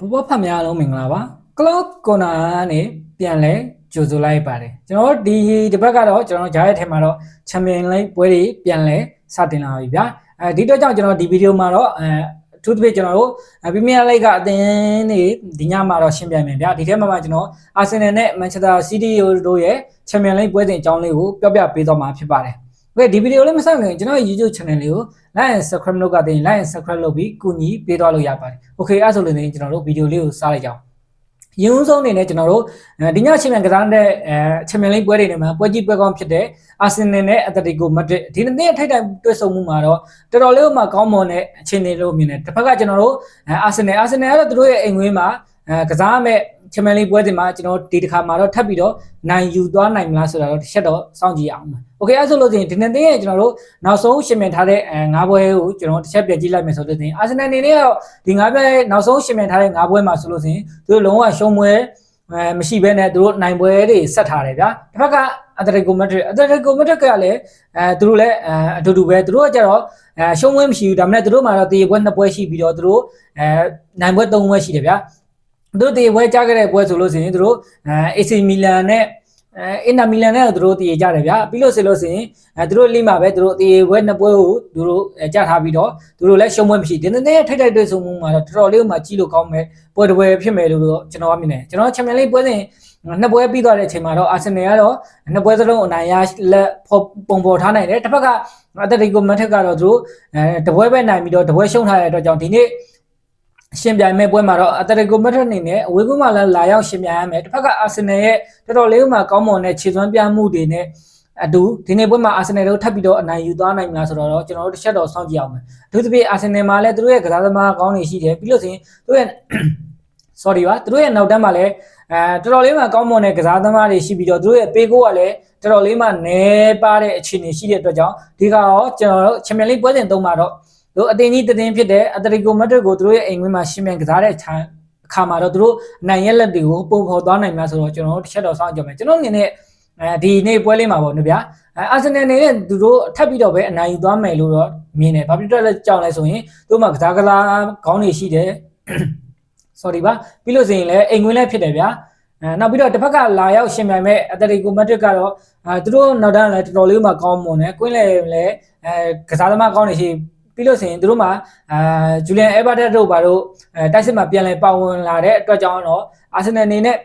ဘဘဖတ်များလုံးမင်္ဂလာပါ Cloud Corner ကနေပြန်လဲကြိုဆိုလိုက်ပါတယ်ကျွန်တော်တို့ဒီဒီဘက်ကတော့ကျွန်တော်ကြားရတဲ့ထဲမှာတော့ Champion League ပွဲတွေပြန်လဲစတင်လာပြီဗျာအဲဒီတော့ကြောင့်ကျွန်တော်ဒီဗီဒီယိုမှာတော့အဲအထူးသဖြင့်ကျွန်တော်တို့ပရီးမီးယားလိဂ်ကအသင်းတွေဒီညမှာတော့ရှင်းပြမယ်ဗျာဒီထဲမှာမှကျွန်တော်အာဆင်နယ်နဲ့မန်ချက်စတာစီးတီးတို့ရဲ့ချန်ပီယံလိဂ်ပွဲစဉ်အကြောင်းလေးကိုပြောပြပေးသွားမှာဖြစ်ပါတယ် โอเคဒီဗီဒီယိုလေးမဆက်ခင်ကျွန်တော်ရဲ့ YouTube channel လေးကို like and subscribe လုပ်ကတင် like and subscribe လုပ်ပြီးကူညီပေးသွားလို့ရပါတယ်โอเคအဲ့ဆိုလို့နေကျွန်တော်တို့ဗီဒီယိုလေးကိုစလိုက်ကြအောင်ရင်းဦးဆုံးအနေနဲ့ကျွန်တော်တို့ဒီညချန်ပီယံကစားတဲ့အဲချန်ပီယံလိဂ်ပွဲတွေနဲ့မှာပွဲကြီးပွဲကောင်းဖြစ်တဲ့အာဆင်နယ်နဲ့အက်တလက်တီကိုမက်ဒရစ်ဒီနေ့အထိုက်တိုင်တွေ့ဆုံမှုမှာတော့တော်တော်လေးမှကောင်းမွန်တဲ့အခြေအနေလို့မြင်တယ်တစ်ဖက်ကကျွန်တော်တို့အာဆင်နယ်အာဆင်နယ်ကတော့သူတို့ရဲ့အိမ်ဝင်းမှာအဲကစားမဲ့ ချန်ပီယံလိပွဲစဉ်မှာကျွန်တော်ဒီတစ်ခါမှာတော့ထပ်ပြီးတော့နိုင်ယူသွားနိုင်မလားဆိုတာတော့တစ်ချက်တော့စောင့်ကြည့်ရအောင်။ Okay အဲ့ဆိုလို့ဆိုရင်ဒီနေ့တင်းရဲ့ကျွန်တော်တို့နောက်ဆုံးရှင်မြန်ထားတဲ့ငါးပွဲကိုကျွန်တော်တစ်ချက်ပြန်ကြည့်လိုက်မယ်ဆိုလို့ဆိုရင်အာဆင်နယ်အနေနဲ့ကတော့ဒီငါးပွဲနောက်ဆုံးရှင်မြန်ထားတဲ့ငါးပွဲမှာဆိုလို့ဆိုရင်သူတို့လုံးဝရှုံးပွဲမရှိဘဲနဲ့သူတို့နိုင်ပွဲတွေဆက်ထားတယ်ဗျာ။တစ်ဖက်ကအက်တရီကိုမက်ထရစ်အက်တရီကိုမက်ထရစ်ကလည်းအဲသူတို့လည်းအတူတူပဲသူတို့ကကြတော့အဲရှုံးပွဲမရှိဘူးဒါပေမဲ့သူတို့မှာတော့တရေပွဲနှစ်ပွဲရှိပြီးတော့သူတို့အဲနိုင်ပွဲသုံးပွဲရှိတယ်ဗျာ သူတို့တည်ပွဲကြားခဲ့တဲ့ပွဲဆိုလို့ရှိရင်သူတို့အဲ AC မီလန်နဲ့အဲအင်တာမီလန်နဲ့သူတို့တည်ကြတယ်ဗျာပြီးလို့ဆိုလို့ရှိရင်အဲသူတို့လိမှာပဲသူတို့တည်ပွဲနှစ်ပွဲကိုသူတို့ကြားထားပြီးတော့သူတို့လည်းရှုံးပွဲမရှိဒီနေ့နေ့ထိတ်ထိုက်တွေ့ဆုံမှုမှာတော့တော်တော်လေးမှကြီးလို့ကောင်းမယ်ပွဲတစ်ပွဲဖြစ်မယ်လို့တော့ကျွန်တော်ကမြင်တယ်ကျွန်တော်ချန်ပီယံလိပွဲစဉ်နှစ်ပွဲပြီးသွားတဲ့အချိန်မှာတော့အာဆင်နယ်ကတော့နှစ်ပွဲစလုံးအနိုင်ရလက်ပုံပေါ်ထားနိုင်တယ်တစ်ဖက်ကအက်တလက်တီကိုမက်ထက်ကတော့သူတို့အဲတပွဲပဲနိုင်ပြီးတော့တပွဲရှုံးထားတဲ့အတွက်ကြောင့်ဒီနေ့ ရှင်ပြိုင်မဲ့ပွဲမှာတော့အက်တလက်ကိုမက်ထက်အနေနဲ့အဝေးကွင်းမှာလည်းလာရောက်ရှင်ပြိုင်ရမယ်တစ်ဖက်ကအာဆင်နယ်ရဲ့တော်တော်လေးမှကောင်းမွန်တဲ့ခြေစွမ်းပြမှုတွေနဲ့အတူဒီနေ့ပွဲမှာအာဆင်နယ်တို့ထပ်ပြီးတော့အနိုင်ယူသွားနိုင်မလားဆိုတော့ကျွန်တော်တို့တစ်ချက်တော့စောင့်ကြည့်အောင်မယ်အထူးသဖြင့်အာဆင်နယ်မှာလည်းသူတို့ရဲ့ကစားသမားကောင်းတွေရှိတယ်ပြီးလို့ဆိုရင်သူတို့ရဲ့ sorry ပါသူတို့ရဲ့နောက်တန်းမှာလည်းအဲတော်တော်လေးမှကောင်းမွန်တဲ့ကစားသမားတွေရှိပြီးတော့သူတို့ရဲ့ပေးကိုကလည်းတော်တော်လေးမှနဲပါတဲ့အခြေအနေရှိတဲ့အတွက်ကြောင့်ဒီကတော့ကျွန်တော်တို့ချန်ပီယံလိပွဲစဉ်သုံးမှာတော့ တို့အတင်းကြီးတတင်းဖြစ်တဲ့အက်တလက်တီကိုမက်ဒရစ်ကိုသူတို့ရဲ့အိမ်ဝင်းမှာရှင်မြန်ကစားတဲ့အခါမှာတော့သူတို့နိုင်ရက်လက်တွေကိုပုံဖော်သွားနိုင်မှာဆိုတော့ကျွန်တော်တို့တစ်ချက်တော့စောင့်ကြမယ်ကျွန်တော်အနေနဲ့အဲဒီနေ့ပွဲလေးမှာပေါ့နော်ဗျာအာဆင်နယ်နဲ့သူတို့ထပ်ပြီးတော့ပဲအနိုင်ယူသွားမယ်လို့တော့မြင်တယ်ဘာဖြစ်လို့လဲကြောက်လဲဆိုရင်သူတို့မှာကစားကစားခေါင်းတွေရှိတယ် sorry ပါပြီးလို့ဆိုရင်လည်းအိမ်ဝင်လည်းဖြစ်တယ်ဗျာအဲနောက်ပြီးတော့တစ်ဖက်ကလာရောက်ရှင်ပြိုင်မဲ့အက်တလက်တီကိုမက်ဒရစ်ကတော့အဲသူတို့နောက်တန်းလည်းတော်တော်လေးမှကောင်းမွန်တယ်ကွင်းလည်းလည်းအဲကစားသမားကောင်းနေရှိ ပြီးလို့ဆိုရင်သူတို့မှာအာဂျူလီယန်အဲဗာတက်တို့ဘာတို့အဲတိုက်စစ်မှာပြန်လဲပါဝင်လာတဲ့အတွက်ကြောင့်တော့အာဆင်နယ်အနေနဲ့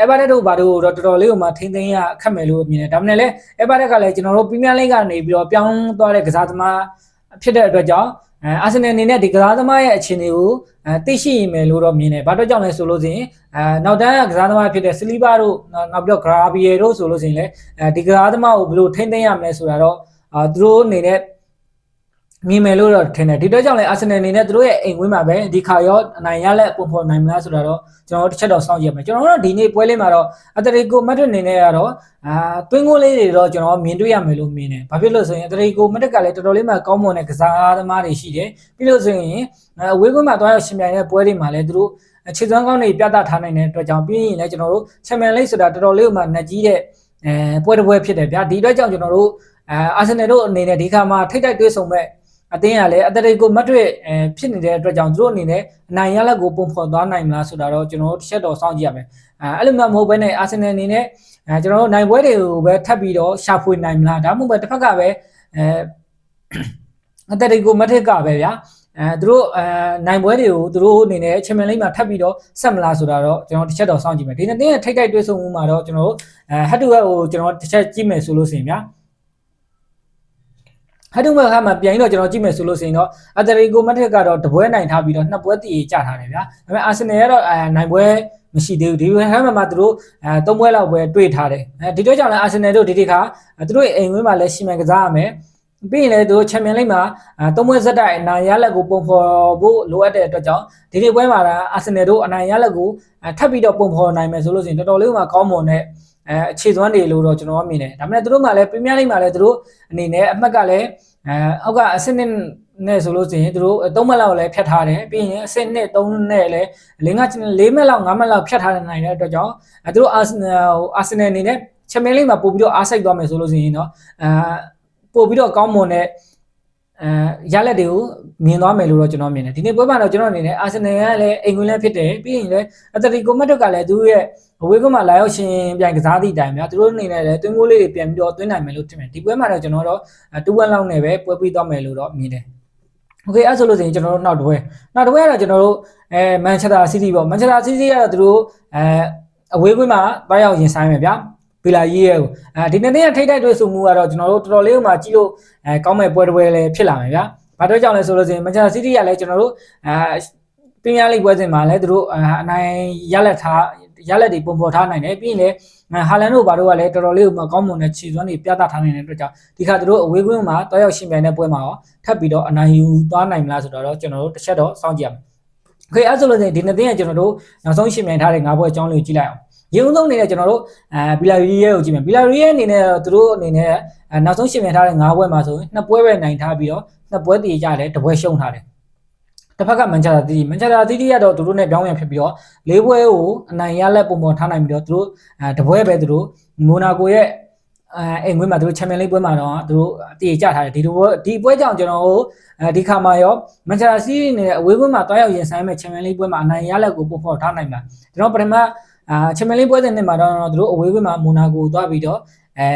အဲဗာတက်တို့ဘာတို့တော့တော်တော်လေးကိုမှထိမ့်သိမ်းရအခက်မယ်လို့မြင်တယ်ဒါမှမဟုတ်လည်းအဲဗာတက်ကလည်းကျွန်တော်တို့ပရီးမီးယားလိဂ်ကနေပြီးတော့ပြောင်းသွားတဲ့ကစားသမားဖြစ်တဲ့အတွက်ကြောင့်အဲအာဆင်နယ်အနေနဲ့ဒီကစားသမားရဲ့အခြေအနေကိုအဲသိရှိရမယ်လို့တော့မြင်တယ်။ဘာတော့ကြောင့်လဲဆိုလို့ရှိရင်အဲနောက်တန်းကစားသမားဖြစ်တဲ့စလီဘာတို့နောက်ပြီးတော့ဂရာဘီယေတို့ဆိုလို့ရှိရင်လည်းအဲဒီကစားသမားကိုဘယ်လိုထိမ့်သိမ်းရမလဲဆိုတာတော့အာသူတို့အနေနဲ့ မြင်မယ်လို့တော့ထင်တယ်ဒီတော့ကြောင့်လည်းအာဆင်နယ်အနေနဲ့သူတို့ရဲ့အိမ်ဝင်းမှာပဲဒီခါရောအနိုင်ရလက်ပုံဖော်နိုင်မလားဆိုတာတော့ကျွန်တော်တို့တစ်ချက်တော့စောင့်ကြည့်ရမယ်ကျွန်တော်တို့ဒီနေ့ပွဲလေးမှာတော့အတရီကိုမက်ဒရစ်အနေနဲ့ကတော့အာတွင်းကိုလေးတွေတော့ကျွန်တော်မြင်တွေ့ရမယ်လို့မြင်တယ်ဘာဖြစ်လို့ဆိုရင်အတရီကိုမက်ဒရစ်ကလည်းတော်တော်လေးမှကောင်းမွန်တဲ့ကစားသမားတွေရှိတယ်ပြီးလို့ဆိုရင်အဝေးကွင်းမှာတွားရောက်ရှင်ပြိုင်တဲ့ပွဲတွေမှာလည်းသူတို့ခြေစွမ်းကောင်းတွေပြသထားနိုင်တဲ့အတွက်ကြောင့်ပြီးရင်လည်းကျွန်တော်တို့ချန်ပီယံလိဆိုတာတော်တော်လေးမှနှက်ကြီးတဲ့အဲပွဲတစ်ပွဲဖြစ်တယ်ဗျာဒီအတွက်ကြောင့်ကျွန်တော်တို့အာဆင်နယ်တို့အနေနဲ့ဒီခါမှာထိတ်တိုက်တွေ့ဆုံမဲ့ အသင်းကလည်းအတလက်ကိုမတ်တွေအဲဖြစ်နေတဲ့အတွက်ကြောင့်သူတို့အနေနဲ့အနိုင်ရလက်ကိုပုံဖော်သွားနိုင်မလားဆိုတာတော့ကျွန်တော်တို့တစ်ချက်တော့စောင့်ကြည့်ရမယ်အဲအဲ့လိုမှမဟုတ်ဘဲနဲ့အာဆင်နယ်အနေနဲ့အဲကျွန်တော်တို့နိုင်ပွဲတွေကိုပဲထပ်ပြီးတော့ရှာဖွေနိုင်မလားဒါမှမဟုတ်ပဲတစ်ဖက်ကပဲအဲအတလက်ကိုမတ်ကပဲဗျာအဲသူတို့အဲနိုင်ပွဲတွေကိုသူတို့အနေနဲ့ချန်ပီယံလိမှာထပ်ပြီးတော့ဆက်မလားဆိုတာတော့ကျွန်တော်တစ်ချက်တော့စောင့်ကြည့်မယ်ဒီနေ့တင်းရဲ့ထိတ်ထိတ်တွေ့ဆုံမှုမှာတော့ကျွန်တော်တို့အဲဟတ်တူဟတ်ကိုကျွန်တော်တစ်ချက်ကြည့်မယ်ဆိုလို့ရှိရင်ဗျာ ဟတ်တုမခါမှာပြန်ပြီးတော့ကျွန်တော်ကြည့်မယ်ဆိုလို့ဆိုရင်တော့အတရီကိုမက်ထက်ကတော့တပွဲနိုင်ထားပြီးတော့နှစ်ပွဲတည်ကြထားတယ်ဗျာဒါပေမဲ့အာဆင်နယ်ကတော့အဲနိုင်ပွဲမရှိသေးဘူးဒီဟမ်မှာမှာသူတို့အဲသုံးပွဲလောက်ပဲတွေ့ထားတယ်အဲဒီတော့ကြောင့်လည်းအာဆင်နယ်တို့ဒီဒီခါသူတို့ရဲ့အိမ်ဝင်းမှာလည်းရှီမန်ကစားရမယ်ပြီးရင်လည်းသူချန်ပီယံလိမှာသုံးပွဲဇက်တိုက်အနိုင်ရလက်ကိုပုံဖော်ဖို့လိုအပ်တဲ့အတွက်ကြောင့်ဒီဒီပွဲမှာအာဆင်နယ်တို့အနိုင်ရလက်ကိုထပ်ပြီးတော့ပုံဖော်နိုင်မယ်ဆိုလို့ရှိရင်တော်တော်လေးမှကောင်းမွန်တဲ့ အဲအခြေသွမ်းတွေလို့တော့ကျွန်တော်မြင်တယ်ဒါပေမဲ့သူတို့မှလည်းပရီးမီးယားလိမှာလည်းသူတို့အနေနဲ့အမှတ်ကလည်းအဲအောက်ကအဆင့်နှစ်နဲ့ဆိုလို့ရှိရင်သူတို့3မှတ်လောက်လည်းဖြတ်ထားတယ်ပြီးရင်အဆင့်နှစ်3နဲ့လည်း၄ငါ4မှတ်လောက်5မှတ်လောက်ဖြတ်ထားနိုင်တဲ့အတွက်ကြောင့်အဲသူတို့အာအာဆင်နယ်အနေနဲ့ချန်ပီယံလိမှာပို့ပြီးတော့အားစိုက်သွားမယ်ဆိုလို့ရှိရင်တော့အာပို့ပြီးတော့ကောင်းမွန်တဲ့ အဲရလက်တွေကိုမြင်သွားမယ်လို့တော့ကျွန်တော်မြင်တယ်ဒီနေ့ပွဲမှာတော့ကျွန်တော်အနေနဲ့အာဆင်နယ်ကလည်းအိမ်ကွင်းလည်းဖြစ်တယ်ပြီးရင်လည်းအက်တလီကိုမက်ဒကလည်းသူရဲ့အဝေးကမှလာရောက်ရှင်ပြိုင်ကစားသည့်အတိုင်းများသူတို့အနေနဲ့လည်းတွင်းကိုလေးတွေပြန်ပြီးတော့တွင်းနိုင်မယ်လို့ထင်တယ်ဒီပွဲမှာတော့ကျွန်တော်တော့တူဝက်လောက်နဲ့ပဲပွဲပြီးသွားမယ်လို့တော့မြင်တယ်โอเคအဲ့ဆိုလို့ဆိုရင်ကျွန်တော်တို့နောက်တစ်ပွဲနောက်တစ်ပွဲကတော့ကျွန်တော်တို့အဲမန်ချက်စတာစီးတီးပေါ့မန်ချက်စတာစီးတီးကတော့သူတို့အဲအဝေးကွင်းမှာတွားရောက်ရင်ဆိုင်မယ်ဗျာ ဗီလာရေးရဲ့အဲဒီနေ့နေ့ထိတိုက်တွေ့ဆုံမှုကတော့ကျွန်တော်တို့တော်တော်လေးဥမာကြည့်လို့အဲကောင်းမဲ့ပွဲတစ်ပွဲလည်းဖြစ်လာမယ်ဗျာဘာတော့ကြောင့်လဲဆိုလို့ဆိုရင်မန်ချက်စတာစီးတီးကလည်းကျွန်တော်တို့အဲပင်ရလိပွဲစဉ်မှာလည်းသူတို့အနိုင်ရလက်ထားရလက်တွေပုံဖော်ထားနိုင်တယ်ပြီးရင်လည်းဟာလန်တို့ဘာတို့ကလည်းတော်တော်လေးကောင်းမွန်တဲ့ခြေစွမ်းတွေပြသထားနိုင်တဲ့အတွက်ကြောင့်ဒီခါသူတို့အဝေးကွင်းမှာတောရောက်ရှင်ပြိုင်တဲ့ပွဲမှာရောထပ်ပြီးတော့အနိုင်ယူသွားနိုင်မလားဆိုတော့ကျွန်တော်တို့တစ်ချက်တော့စောင့်ကြည့်ရမယ်။ Okay အဲ့ဆိုလို့ဆိုရင်ဒီနေ့တင်ကကျွန်တော်တို့နောက်ဆုံးရှင်ပြိုင်ထားတဲ့၅ပွဲအကြောင်းလေးကိုကြည့်လိုက်အောင် ရေဦးဆုံးအနေနဲ့ကျွန်တော်တို့အဲဘီလာရီရဲ့ကိုကြည့်မယ်ဘီလာရီရဲ့အနေနဲ့သူတို့အနေနဲ့နောက်ဆုံးရှင်ပြိုင်ထားတဲ့၅ပွဲမှာဆိုရင်နှစ်ပွဲပဲနိုင်ထားပြီးတော့နှစ်ပွဲတည်ကြတယ်တစ်ပွဲရှုံးထားတယ်တစ်ဖက်ကမန်ချက်စတာတီးမန်ချက်စတာတီးကတော့သူတို့နဲ့ပြောင်းပြန်ဖြစ်ပြီးတော့လေးပွဲကိုအနိုင်ရလက်ပုံပေါ်ထားနိုင်ပြီးတော့သူတို့အဲတပွဲပဲသူတို့မိုနာကိုရဲ့အဲအိမ်ခွေးမှာသူတို့ချန်ပီယံလိပွဲမှာတော့သူတို့တည်ကြထားတယ်ဒီလိုဒီပွဲကြောင့်ကျွန်တော်တို့အဲဒီခါမှာရောမန်ချက်စတာစီးနေတဲ့အဝေးကွင်းမှာတွားရောက်ရင်ဆိုင်မဲ့ချန်ပီယံလိပွဲမှာအနိုင်ရလက်ကိုပုံဖော်ထားနိုင်မှာကျွန်တော်ပထမ အာချန်ပီယံလိပွဲစဉ်နဲ့မှာတော့သူတို့အဝေးကွင်းမှာမိုနာကိုတွားပြီးတော့အဲ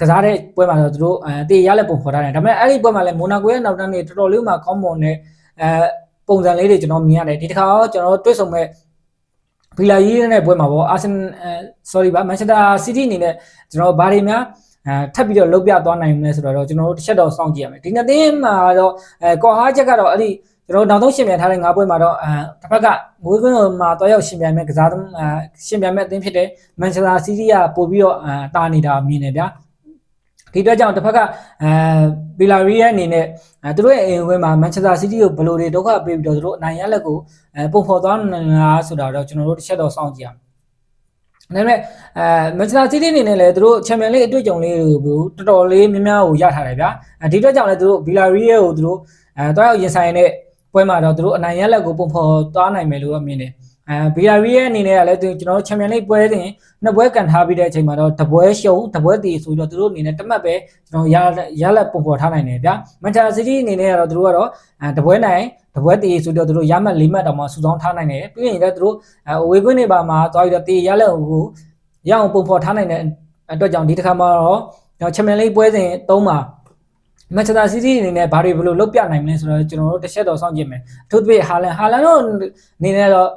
ကစားတဲ့ပွဲမှာတော့သူတို့အဲတည်ရလက်ပုံဖော်ထားတယ်ဒါပေမဲ့အဲ့ဒီပွဲမှာလည်းမိုနာကိုရဲ့နောက်တန်းနေတော်တော်လေးမှကောင်းမွန်တဲ့အဲပုံစံလေးတွေကျွန်တော်မြင်ရတယ်ဒီတစ်ခါတော့ကျွန်တော်တွေ့ဆုံမဲ့ဘီလာကြီးနဲ့ပွဲမှာပေါ့အာဆင် sorry ပါမန်ချက်စတာစီးတီးအနေနဲ့ကျွန်တော်ဘာတွေများအဲထပ်ပြီးတော့လုတ်ပြသွားနိုင်မလဲဆိုတော့ကျွန်တော်တို့တစ်ချက်တော့စောင့်ကြည့်ရမယ်ဒီနှစ်သင်းမှာတော့အဲကော်ဟာချက်ကတော့အဲ့ဒီ ကျွန်တော်နောက်ဆုံးရှင်ပြန်ထားတဲ့၅ပွဲမှာတော့အဲတစ်ဖက်ကငွေကွင်းမှာတွားရောက်ရှင်ပြန်မဲ့ကစားသမားရှင်ပြန်မဲ့အသင်းဖြစ်တဲ့မန်ချက်စတာစီးတီးကပို့ပြီးတော့အဲတာနေတာမြင်တယ်ဗျာဒီအတွက်ကြောင့်တစ်ဖက်ကအဲဘီလာရီရဲ့အနေနဲ့အဲသူတို့ရဲ့အိမ်ဝဲမှာမန်ချက်စတာစီးတီးကိုဘယ်လိုတွေဒုက္ခပေးပြီးတော့သူတို့အနိုင်ရလက်ကိုအဲပုံဖော်သွားနိုင်လားဆိုတာတော့ကျွန်တော်တို့တစ်ချက်တော့စောင့်ကြည့်ရအောင်ဒါပေမဲ့အဲမန်ချက်စတာစီးတီးအနေနဲ့လည်းသူတို့ချန်ပီယံလိအတွေ့အကြုံလေးကိုတော်တော်လေးများများကိုရထားတယ်ဗျာအဲဒီအတွက်ကြောင့်လည်းသူတို့ဘီလာရီရဲ့ကိုသူတို့အဲတွားရောက်ရင်ဆိုင်တဲ့ ပွဲမှာတော့သူတို့အနိုင်ရလက်ကိုပုံဖော်သွားနိုင်မယ်လို့တော့မြင်တယ်အဲဘီယာရီရဲ့အနေနဲ့ကလည်းသူကျွန်တော်တို့ချန်ပီယံလိပွဲတင်နှစ်ပွဲကန်ထားပြီးတဲ့အချိန်မှာတော့တပွဲရှုံတပွဲတည်ဆိုပြီးတော့သူတို့အနေနဲ့တမတ်ပဲကျွန်တော်ရရလက်ပုံဖော်ထားနိုင်တယ်ဗျာမန်ချက်စတီအနေနဲ့ကတော့သူတို့ကတော့အဲတပွဲနိုင်တပွဲတည်ဆိုတော့သူတို့ရမှတ်၄မှတ်တောင်မှစုဆောင်းထားနိုင်တယ်ပြီးရင်လည်းသူတို့အဝေးကွင်းတွေပါမှာသွားပြီးတော့တည်ရလက်ကိုရအောင်ပုံဖော်ထားနိုင်တဲ့အတွက်ကြောင့်ဒီတစ်ခါမှာတော့ကျွန်တော်ချန်ပီယံလိပွဲစဉ်၃မှာ မန်ချက်စတာစီးတီးအနေနဲ့ဘာတွေဘယ်လိုလုပ်ပြနိုင်မလဲဆိုတော့ကျွန်တော်တို့တစ်ချက်တော့စောင့်ကြည့်မယ်အထူးသဖြင့်ဟာလန်ဟာလန်တို့အနေနဲ့တော့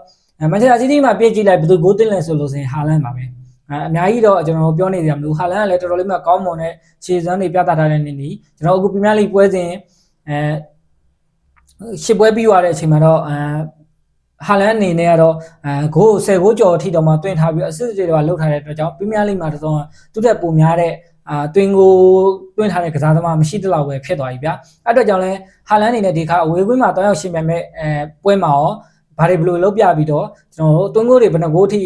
မန်ချက်စတာစီးတီးမှာပြည့်ကြည့်လိုက်ဘယ်သူဂိုးသွင်းလဲဆိုလို့ဆိုရင်ဟာလန်ပါပဲအများကြီးတော့ကျွန်တော်ပြောနေကြမလို့ဟာလန်ကလည်းတော်တော်လေးမှကောင်းမွန်တဲ့ခြေစွမ်းတွေပြသထားတဲ့နေနေကျွန်တော်အခုပရီးမီးယားလိပွဲစဉ်အဲရှစ်ပွဲပြီးသွားတဲ့အချိန်မှာတော့အဲဟာလန်အနေနဲ့ကတော့အဲဂိုး10ဂိုးကျော်အထိတော့မှတွင်းထားပြီးအစစ်တွေတော့လှုပ်ထားတဲ့အတွက်ကြောင့်ပရီးမီးယားလိမှာတော့သူ့တက်ပုံများတဲ့ အာတွင်းကိုတွင်းထားတဲ့ကစားသမားမရှိတဲ့လောက်ပဲဖြစ်သွားပြီဗျာအဲ့အတွက်ကြောင့်လဲဟာလန်အနေနဲ့ဒီခါအဝေးကွင်းမှာတောင်းရောက်ရှင်ပြမဲ့အဲပွဲမှာရောဘာတွေဘယ်လိုလုပ်ပြပြီးတော့ကျွန်တော်တို့တွင်းကိုတွေဘယ်နှကိုအထိ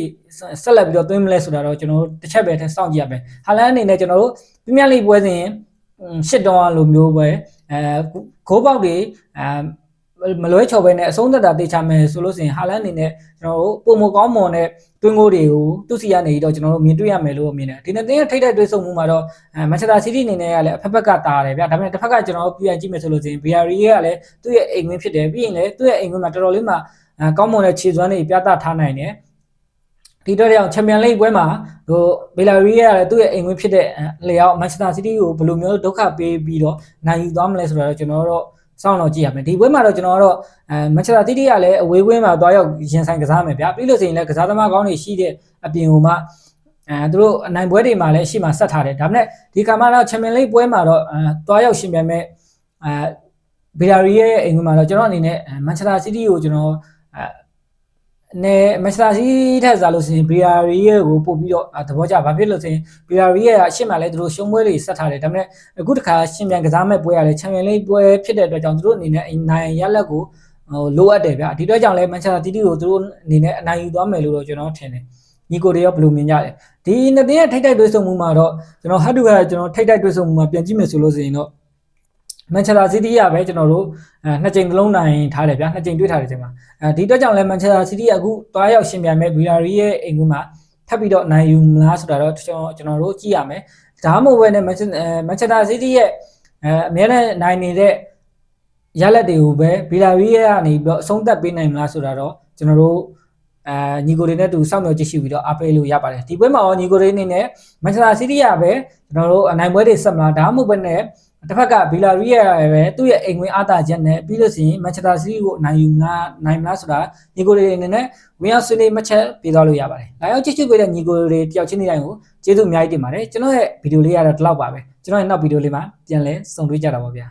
ဆက်လက်ပြီးတော့တွင်းမလဲဆိုတာတော့ကျွန်တော်တို့တစ်ချက်ပဲထပ်စောင့်ကြည့်ရမယ်ဟာလန်အနေနဲ့ကျွန်တော်တို့ပရီးမီးယားလိပွဲစဉ်ရှစ်တောင်းလိုမျိုးပဲအဲဂိုးပေါက်တွေအဲ မလွဲချော်ပဲနဲ့အဆုံးသက်တာတေချာမယ်ဆိုလို့ဆိုရင်ဟာလန်အနေနဲ့ကျွန်တော်တို့ပုံမကောင်းမွန်တဲ့တွင်းကိုတွေကိုသူ့စီကနေတော့ကျွန်တော်တို့မြင်တွေ့ရမယ်လို့မြင်တယ်ဒီနေ့တင်းရဲ့ထိတ်တဲ့တွေ့ဆုံမှုမှာတော့အဲမန်ချက်စတာစီးတီးအနေနဲ့ကလည်းအဖက်ဖက်ကတာတယ်ဗျာဒါပေမဲ့တစ်ဖက်ကကျွန်တော်တို့ပြန်ကြည့်မယ်ဆိုလို့ဆိုရင်ဘီယာရီကလည်းသူ့ရဲ့အိမ်ဝင်ဖြစ်တယ်ပြီးရင်လည်းသူ့ရဲ့အိမ်ဝင်မှာတော်တော်လေးမှအဲကောင်းမွန်တဲ့ခြေစွမ်းတွေပြသထားနိုင်တယ်ဒီတော့ကြောင့်ချန်ပီယံလိပွဲမှာဟိုဘီလာရီကလည်းသူ့ရဲ့အိမ်ဝင်ဖြစ်တဲ့လေယောက်မန်ချက်စတာစီးတီးကိုဘယ်လိုမျိုးဒုက္ခပေးပြီးတော့နိုင်ယူသွားမလဲဆိုတော့ကျွန်တော်တို့ စောင့်တော့ကြည့်ရမယ်ဒီပွဲမှာတော့ကျွန်တော်ကတော့အဲမန်ချက်စတာတီတီကလည်းအဝေးကွင်းမှာတွားရောက်ရင်ဆိုင်ကစားမယ်ဗျာပြီးလို့ဆိုရင်လည်းကစားသမားကောင်းတွေရှိတဲ့အပြင်ဟိုမှာအဲသူတို့အနိုင်ပွဲတွေမှာလည်းရှေ့မှာဆက်ထားတယ်ဒါပေမဲ့ဒီကမှာတော့ချန်ပီယံလိပွဲမှာတော့အဲတွားရောက်ရှင်ပြန်မဲ့အဲဘီလာရီရဲ့အိမ်ကွင်းမှာတော့ကျွန်တော်အနေနဲ့မန်ချက်စတာစီးတီကိုကျွန်တော်အဲ နဲ့မက်စတာစီထက်စားလို့ဆိုရင်ဘီယာရီရဲ့ကိုပို့ပြီးတော့သဘောကျဘာဖြစ်လို့ဆိုရင်ဘီယာရီရဲ့အရှင်းမှလည်းသူတို့ရှုံးပွဲတွေဆက်ထားတယ်ဒါပေမဲ့အခုတခါရှင်ပြန်ကစားမဲ့ပွဲရလဲချန်ပီယံလိပွဲဖြစ်တဲ့အတွက်ကြောင့်သူတို့အနေနဲ့နိုင်ရလက်ကိုဟိုလိုအပ်တယ်ဗျဒီအတွက်ကြောင့်လဲမန်ချက်စတာတီတီကိုသူတို့အနေနဲ့အနိုင်ယူသွားမယ်လို့တော့ကျွန်တော်ထင်တယ်ညီကိုတွေရောဘယ်လိုမြင်ကြလဲဒီနှစ်သင်းရဲ့ထိတ်တိုက်တွေ့ဆုံမှုမှာတော့ကျွန်တော်ဟတ်တူကကျွန်တော်ထိတ်တိုက်တွေ့ဆုံမှုမှာပြန်ကြည့်မယ်ဆိုလို့ဆိုရင်တော့ မန်ချက်စတာစီးတီးရပဲကျွန်တော်တို့အဲနှစ်ကြိမ်လုံးနိုင်ထားတယ်ဗျာနှစ်ကြိမ်တွေ့ထားတယ်ဒီမှာအဲဒီအတွက်ကြောင့်လည်းမန်ချက်စတာစီးတီးအခုတွားရောက်ရှင်ပြန်မဲ့ဘီယာရီရဲ့အိမ်ကွင်းမှာထပ်ပြီးတော့နိုင်ယူမလားဆိုတာတော့ကျွန်တော်ကျွန်တော်တို့ကြည့်ရမယ်ဒါမှမဟုတ်ပဲねမန်ချက်စတာစီးတီးရဲ့အဲအများနဲ့နိုင်နေတဲ့ရလက်တွေကိုပဲဗီလာရီရဲ့ကနေပြီးတော့အဆုံးသက်ပေးနိုင်မလားဆိုတာတော့ကျွန်တော်တို့အဲညီကိုတွေနဲ့တူစောင့်မျှော်ကြည့်ရှုပြီးတော့အားပေးလို့ရပါတယ်ဒီပွဲမှာရောညီကိုတွေအနေနဲ့မန်ချက်စတာစီးတီးကပဲကျွန်တော်တို့အနိုင်ပွဲတွေဆက်မလားဒါမှမဟုတ်ဘဲနဲ့ တစ်ဖက်ကဗီလာရီရဲ့ပဲသူ့ရဲ့အိမ်ဝင်အားတာချက်နဲ့ပြီးလို့ရှိရင်မန်ချက်စတာစီးတီးကိုနိုင်ယူမလားနိုင်မလားဆိုတာညီကိုတွေအနေနဲ့ဝင်ရောက်ဆွေးနွေးမှတ်ချက်ပေးသွားလို့ရပါတယ်လာရောက်ကြည့်ရှုပေးတဲ့ညီကိုတွေတယောက်ချင်းတိုင်းကိုကျေးဇူးအများကြီးတင်ပါတယ်ကျွန်တော်ရဲ့ဗီဒီယိုလေးကတော့ဒီလောက်ပါပဲကျွန်တော်ရဲ့နောက်ဗီဒီယိုလေးမှာပြန်လဲဆုံတွေ့ကြတာပါဗျာ